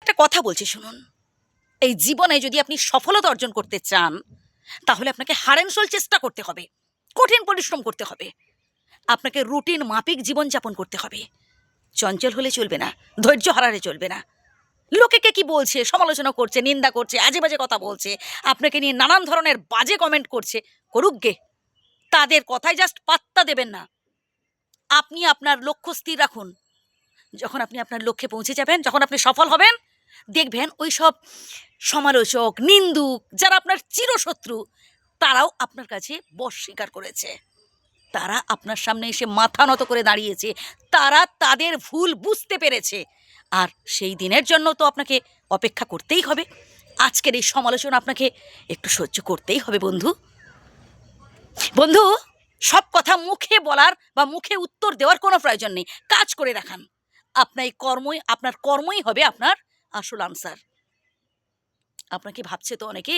একটা কথা বলছি, শুনুন। এই জীবনে যদি আপনি সফলতা অর্জন করতে চান, তাহলে আপনাকে হারেনসোল চেষ্টা করতে হবে, কঠিন পরিশ্রম করতে হবে। আপনাকে রুটিন মাফিক জীবনযাপন করতে হবে। চঞ্চল হলে চলবে না, ধৈর্য হারালে চলবে না। লোকে কে কি বলছে, সমালোচনা করছে, নিন্দা করছে, আজে বাজে কথা বলছে, আপনাকে নিয়ে নানান ধরনের বাজে কমেন্ট করছে, করুক গে। তাদের কথায় জাস্ট পাত্তা দেবেন না। আপনি আপনার লক্ষ্য স্থির রাখুন। যখন আপনি আপনার লক্ষ্যে পৌঁছে যাবেন, যখন আপনি সফল হবেন দেখবেন ওই সব সমালোচক, নিন্দুক যারা আপনার চিরশত্রু, তারাও আপনার কাছে বশ স্বীকার করেছে। তারা আপনার সামনে এসে মাথা নত করে দাঁড়িয়েছে। তারা তাদের ভুল বুঝতে পেরেছে। আর সেই দিনের জন্য তো আপনাকে অপেক্ষা করতেই হবে। আজকের এই সমালোচনা আপনাকে একটু সহ্য করতেই হবে, বন্ধু। বন্ধু, সব কথা মুখে বলার বা মুখে উত্তর দেওয়ার কোনো প্রয়োজন নেই। কাজ করে দেখান। আপনার কর্মই আপনার কর্মই হবে আপনার আসল আনসার আপনাকে ভাবছে তো অনেকে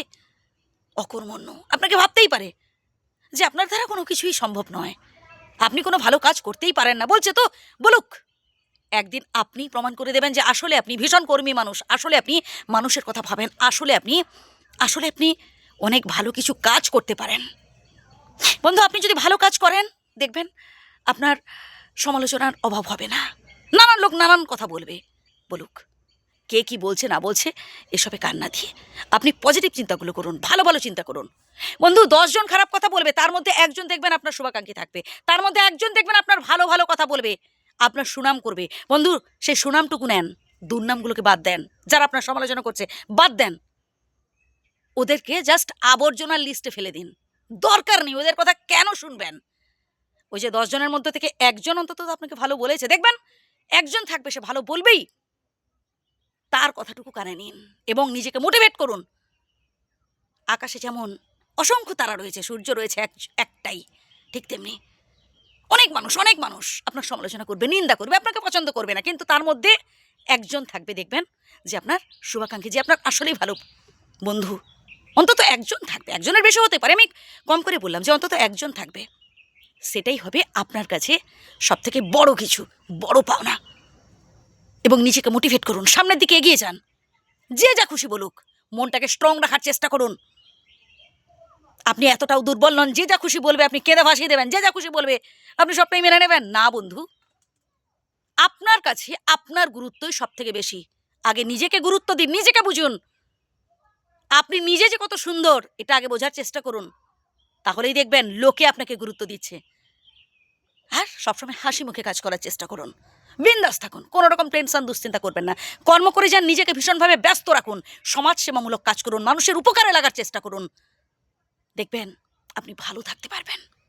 অকর্মণ্য। আপনাকে ভাবতেই পারে যে আপনার দ্বারা কোনো কিছুই সম্ভব নয়। আপনি কোনো ভালো কাজ করতেই পারেন না। বলছে তো, বলুক, একদিন আপনি প্রমাণ করে দেবেন যে আসলে আপনি ভীষণ কর্মী মানুষ, আসলে আপনি মানুষের কথা ভাবেন, আসলে আপনি আসলে আপনি অনেক ভালো কিছু কাজ করতে পারেন। বন্ধু, আপনি যদি ভালো কাজ করেন, দেখবেন আপনার সমালোচনার অভাব হবে না। নানান লোক নানান কথা বলবে। বলুক কে কি বলছে না বলছে, এসবে কান্না দিয়ে। আপনি পজিটিভ চিন্তাগুলো করুন, ভালো ভালো চিন্তা করুন। বন্ধু, দশজন খারাপ কথা বলবে, তার মধ্যে একজন দেখবেন আপনার শুভাকাঙ্ক্ষী থাকবে, তার মধ্যে একজন দেখবেন আপনার ভালো ভালো কথা বলবে, আপনার সুনাম করবে। বন্ধু, সেই সুনামটুকু নেন, দুর্নামগুলোকে বাদ দেন, যারা আপনার সমালোচনা করছে, বাদ দেন। ওদেরকে জাস্ট আবর্জনার লিস্টে ফেলে দিন। দরকার নেই, ওদের কথা কেন শুনবেন? ওই যে দশজনের মধ্যে থেকে একজন অন্তত আপনাকে ভালো বলেছে, দেখবেন? একজন থাকবে, সে ভালো বলবেই। তার কথাটুকু কানে নিন এবং নিজেকে মোটিভেট করুন। আকাশে যেমন অসংখ্য তারা রয়েছে, সূর্য রয়েছে এক, একটাই, ঠিক তেমনি অনেক মানুষ অনেক মানুষ আপনার সমালোচনা করবে, নিন্দা করবে, আপনাকে পছন্দ করবে না, কিন্তু তার মধ্যে একজন থাকবে দেখবেন যে আপনার শুভাকাঙ্ক্ষী, যে আপনার আসলেই ভালো বন্ধু। অন্তত একজন থাকবে, একজনের বেশি হতে পারে, আমি কম করে বললাম যে অন্তত একজন থাকবে। সেটাই হবে আপনার কাছে সবথেকে বড় কিছু, বড় পাওনা। এবং নিজেকে মোটিভেট করুন, সামনের দিকে এগিয়ে যান। যে যা খুশি বলুক, মনটাকে স্ট্রং রাখার চেষ্টা করুন। আপনি এতটাও দুর্বল নন, যে যা খুশি বলবে আপনি কেঁদে ভাসিয়ে দেবেন, যে যা খুশি বলবে আপনি সবটাই মেনে নেবেন। না বন্ধু, আপনার কাছে আপনার গুরুত্বই সব থেকে বেশি। আগে নিজেকে গুরুত্ব দিন, নিজেকে বুঝুন। আপনি নিজে যে কত সুন্দর, এটা আগে বোঝার চেষ্টা করুন। তাহলেই দেখবেন লোকে আপনাকে গুরুত্ব দিচ্ছে। আর সবসময় হাসি মুখে কাজ করার চেষ্টা করুন। বিন্দাস থাকুন, কোনো রকম টেনশন, দুশ্চিন্তা করবেন না। কর্ম করে যান নিজেকে ভীষণভাবে ব্যস্ত রাখুন, সমাজসেবামূলক কাজ করুন, মানুষের উপকারে লাগার চেষ্টা করুন। দেখবেন, আপনি ভালো থাকতে পারবেন।